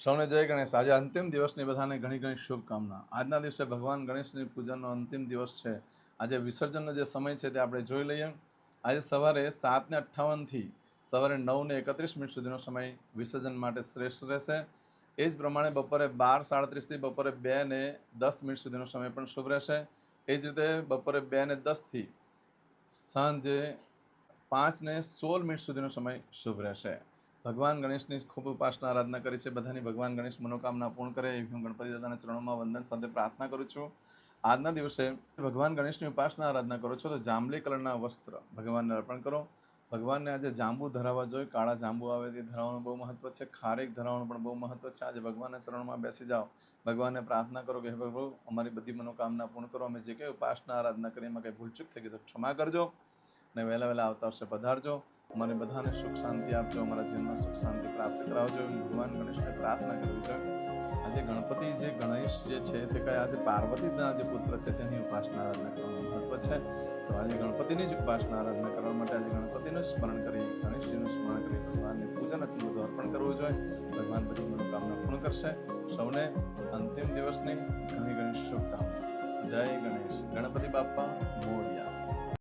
સૌને જય ગણેશ. આજે અંતિમ દિવસની બધાને ઘણી ઘણી શુભકામના. આજના દિવસે ભગવાન ગણેશની પૂજાનો અંતિમ દિવસ છે. આજે વિસર્જનનો જે સમય છે તે આપણે જોઈ લઈએ. આજે સવારે સાતને અઠ્ઠાવનથી સવારે નવને એકત્રીસ મિનિટ સુધીનો સમય વિસર્જન માટે શ્રેષ્ઠ રહેશે. એ જ પ્રમાણે બપોરે બાર, સાડત્રીસથી બપોરે બે ને દસ મિનિટ સુધીનો સમય પણ શુભ રહેશે. એ જ રીતે બપોરે બે ને દસથી સાંજે પાંચ ને સોળ મિનિટ સુધીનો સમય શુભ રહેશે. ભગવાન ગણેશની ખૂબ ઉપાસના આરાધના કરી છે. બધાની ભગવાન ગણેશ મનોકામના પૂર્ણ કરે એવી હું ગણપતિ દાદાના ચરણોમાં વંદન સાથે પ્રાર્થના કરું છું. આજના દિવસે ભગવાન ગણેશની ઉપાસના આરાધના કરો છો તો જાંબલી કલરના વસ્ત્ર ભગવાનને અર્પણ કરો. ભગવાનને આજે જાંબુ ધરાવવા જોઈએ. કાળા જાંબુ આવે તે ધરાવવાનું બહુ મહત્વ છે. ખારેક ધરાવવાનું પણ બહુ મહત્વ છે. આજે ભગવાનના ચરણમાં બેસી જાઓ. ભગવાનને પ્રાર્થના કરો કે હે પ્રભુ, અમારી બધી મનોકામના પૂર્ણ કરો. અમે જે કંઈ ઉપાસના આરાધના કરી એમાં કંઈ ભૂલચૂક થઈ ગઈ તો ક્ષમા કરજો. ને વહેલા વહેલા આવતા વર્ષે પધારજો. અમારે બધાને સુખ શાંતિ આપજો, અમારા જીવનમાં સુખ શાંતિ પ્રાપ્ત કરાવજો. ભગવાન ગણેશને પ્રાર્થના કરવી છે. આજે ગણપતિ જે ગણેશ જે છે તે કયા આજે પાર્વતીના જે પુત્ર છે તેની ઉપાસના આરાધના કરવાનું મહત્વ છે. તો આજે ગણપતિની જ ઉપાસના આરાધના કરવા માટે આજે ગણપતિનું સ્મરણ કરી, ગણેશજીનું સ્મરણ કરી ભગવાનને પૂજન અથવા બધું અર્પણ કરવું જોઈએ. ભગવાન બધી મનોકામના પૂર્ણ કરશે. સૌને અંતિમ દિવસની ઘણી ઘણી શુભકામના જય ગણેશ. ગણપતિ બાપ્પા મોર્યા.